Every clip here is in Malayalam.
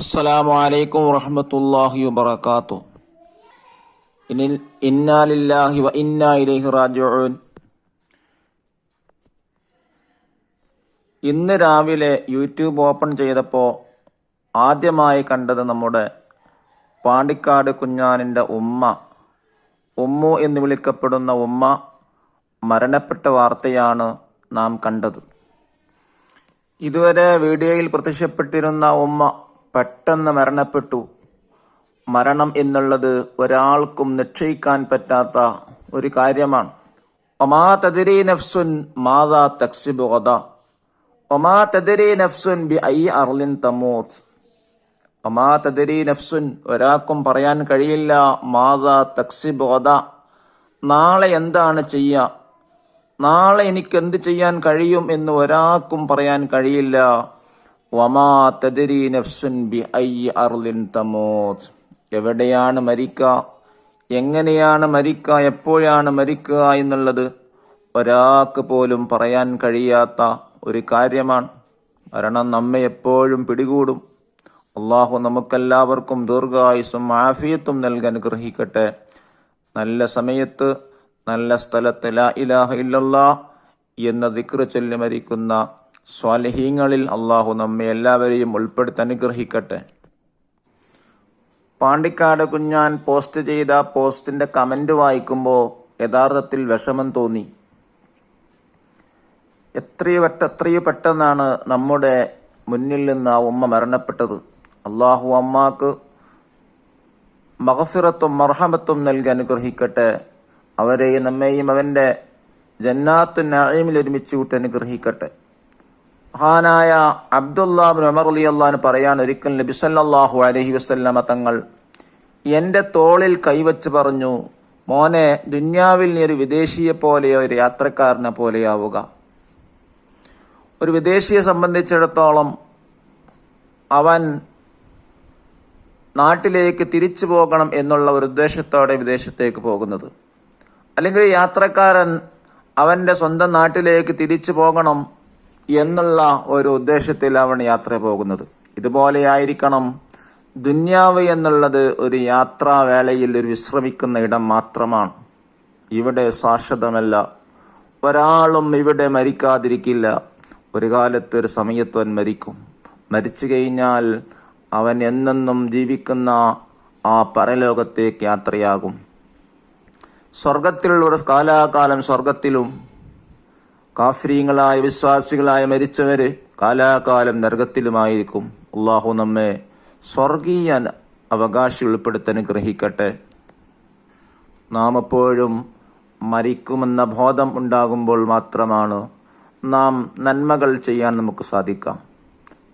അസ്സലാമു അലൈക്കും വറഹമത്തല്ലാഹി വബറകാതുഹു. ഇന്നാലില്ലാഹി ഇന്നാ ലില്ലാഹി വ ഇന്നാ ഇലൈഹി റാജിഊൻ. ഇന്ന് രാവിലെ യൂട്യൂബ് ഓപ്പൺ ചെയ്തപ്പോൾ ആദ്യമായി കണ്ടത് നമ്മുടെ പാണ്ടിക്കാട് കുഞ്ഞാനിന്റെ ഉമ്മ. ഉമ്മു എന്ന് വിളിക്കപ്പെടുന്ന ഉമ്മ മരണപ്പെട്ട വാർത്തയാണ് നാം കണ്ടത്. ഇതുവരെ വീഡിയോയിൽ പ്രത്യക്ഷപ്പെട്ടിരുന്ന ഉമ്മ പെട്ടെന്ന് മരണപ്പെട്ടു. മരണം എന്നുള്ളത് ഒരാൾക്കും നിശ്ചയിക്കാൻ പറ്റാത്ത ഒരു കാര്യമാണ്. ഒമാ തതിരി നഫ്സുൻ മാതാ തക്സിബ് ഗദ. ഒമാ തതിരി നഫ്സുൻ ബി ഐ അർലിൻ തമൂത്ത് ഒമാ തതിരി നഫ്സുൻ ഒരാൾക്കും പറയാൻ കഴിയില്ല മാതാ തക്സിബ് ഗദ. നാളെ എന്താണ് ചെയ്യുക നാളെ എനിക്ക് എന്ത് ചെയ്യാൻ കഴിയും എന്ന് ഒരാൾക്കും പറയാൻ കഴിയില്ല. വമാ നഫ്സുൻ എവിടെയാണ് മരിക്കുക എങ്ങനെയാണ് മരിക്കുക എപ്പോഴാണ് മരിക്കുക എന്നുള്ളത് ഒരാൾക്ക് പോലും പറയാൻ കഴിയാത്ത ഒരു കാര്യമാണ്. മരണം നമ്മെ എപ്പോഴും പിടികൂടും. അള്ളാഹു നമുക്കെല്ലാവർക്കും ദീർഘായുസും ആഫിയത്തും നൽകാൻ അനുഗ്രഹിക്കട്ടെ നല്ല സമയത്ത് നല്ല സ്ഥലത്ത് ലാ ഇലാഹ ഇല്ലല്ലാ എന്ന ദിക്ര ചൊല്ലി മരിക്കുന്ന സ്വാലഹീങ്ങളിൽ അള്ളാഹു നമ്മെ എല്ലാവരെയും ഉൾപ്പെടുത്തി അനുഗ്രഹിക്കട്ടെ. പാണ്ടിക്കാട് കുഞ്ഞാൻ പോസ്റ്റ് ചെയ്ത പോസ്റ്റിന്റെ കമന്റ് വായിക്കുമ്പോൾ യഥാർത്ഥത്തിൽ വിഷമം തോന്നി. എത്രയോ എത്രയോ പെട്ടെന്നാണ് നമ്മുടെ മുന്നിൽ നിന്ന് ആ ഉമ്മ മരണപ്പെട്ടത്. അള്ളാഹു അമ്മാക്ക് മഹഫിറത്തും മർഹമത്തും നൽകി അനുഗ്രഹിക്കട്ടെ. അവരെയും നമ്മെയും അവന്റെ ജന്നാത്തു നഈമിൽ ഒരുമിച്ച് കൂട്ടി അനുഗ്രഹിക്കട്ടെ. മഹാനായ അബ്ദുല്ലാബിൻ ഉമർ അലി അള്ളഹാൻ പറയാൻ ഒരിക്കൽ നബിസല്ലാഹു അലഹി വസല്ലമ തങ്ങൾ എന്റെ തോളിൽ കൈവച്ച് പറഞ്ഞു മോനെ ദുന്യാവിൽ നീ ഒരു വിദേശിയെ പോലെയോ ഒരു യാത്രക്കാരനെ പോലെയാവുക. ഒരു വിദേശിയെ സംബന്ധിച്ചിടത്തോളം അവൻ നാട്ടിലേക്ക് തിരിച്ചു പോകണം എന്നുള്ള ഒരു ഉദ്ദേശത്തോടെ വിദേശത്തേക്ക് പോകുന്നത്. അല്ലെങ്കിൽ യാത്രക്കാരൻ അവന്റെ സ്വന്തം നാട്ടിലേക്ക് തിരിച്ചു പോകണം എന്നുള്ള ഒരു ഉദ്ദേശത്തിലാണ് യാത്ര പോകുന്നത്. ഇതുപോലെയായിരിക്കണം ദുന്യാവ് എന്നുള്ളത് ഒരു യാത്രാവേളയിൽ ഒരു വിശ്രമിക്കുന്ന ഇടം മാത്രമാണ്. ഇവിടെ ശാശ്വതമല്ല. ഒരാളും ഇവിടെ മരിക്കാതിരിക്കില്ല. ഒരു കാലത്ത് ഒരു സമയത്ത് അവൻ മരിക്കും. മരിച്ചു കഴിഞ്ഞാൽ അവൻ എന്നെന്നും ജീവിക്കുന്ന ആ പരലോകത്തേക്ക് യാത്രയാകും. സ്വർഗത്തിലുള്ള കാലാകാലം സ്വർഗത്തിലും കാഫ്രീങ്ങളായ വിശ്വാസികളായ മരിച്ചവര് കാലാകാലം നരകത്തിലുമായിരിക്കും. അള്ളാഹു നമ്മെ സ്വർഗീയ അവകാശി ഉൾപ്പെടുത്താൻ ഗ്രഹിക്കട്ടെ നാം എപ്പോഴും മരിക്കുമെന്ന ബോധം ഉണ്ടാകുമ്പോൾ മാത്രമാണ് നാം നന്മകൾ ചെയ്യാൻ നമുക്ക് സാധിക്കാം.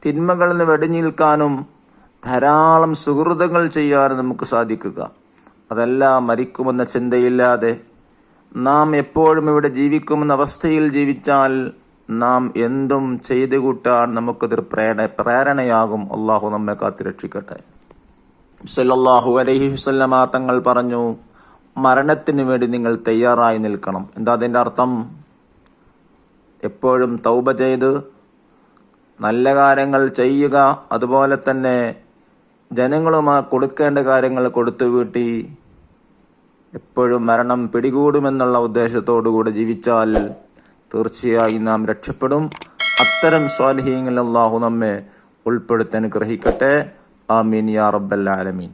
തിന്മകളിൽ നിന്ന് വെടിഞ്ഞിൽക്കാനും ധാരാളം സുഹൃതങ്ങൾ ചെയ്യാനും നമുക്ക് സാധിക്കുക. അതെല്ലാം മരിക്കുമെന്ന ചിന്തയില്ലാതെ നാം എപ്പോഴും ഇവിടെ ജീവിക്കുമെന്ന അവസ്ഥയിൽ ജീവിച്ചാൽ നാം എന്തും ചെയ്തു കൂട്ടാൻ നമുക്കതൊരു പ്രേരണ പ്രേരണയാകും. അള്ളാഹു നമ്മെ കാത്തിരക്ഷിക്കട്ടെ സല്ലാഹു അലഹി വസല്ലമ തങ്ങൾ പറഞ്ഞു മരണത്തിന് വേണ്ടി നിങ്ങൾ തയ്യാറായി നിൽക്കണം. എന്താ അതിന്റെ അർത്ഥം? എപ്പോഴും തൗബ ചെയ്ത് നല്ല കാര്യങ്ങൾ ചെയ്യുക അതുപോലെ തന്നെ ജനങ്ങളുമായി കൊടുക്കേണ്ട കാര്യങ്ങൾ കൊടുത്തു വീട്ടി എപ്പോഴും മരണം പിടികൂടുമെന്നുള്ള ഉദ്ദേശത്തോടുകൂടെ ജീവിച്ചാൽ തീർച്ചയായും നാം രക്ഷപ്പെടും. അത്തരം സ്വാലിഹീങ്ങളിൽ അള്ളാഹു നമ്മെ ഉൾപ്പെടുത്തി അനുഗ്രഹിക്കട്ടെ. ആമീൻ യാ റബ്ബൽ ആലമീൻ.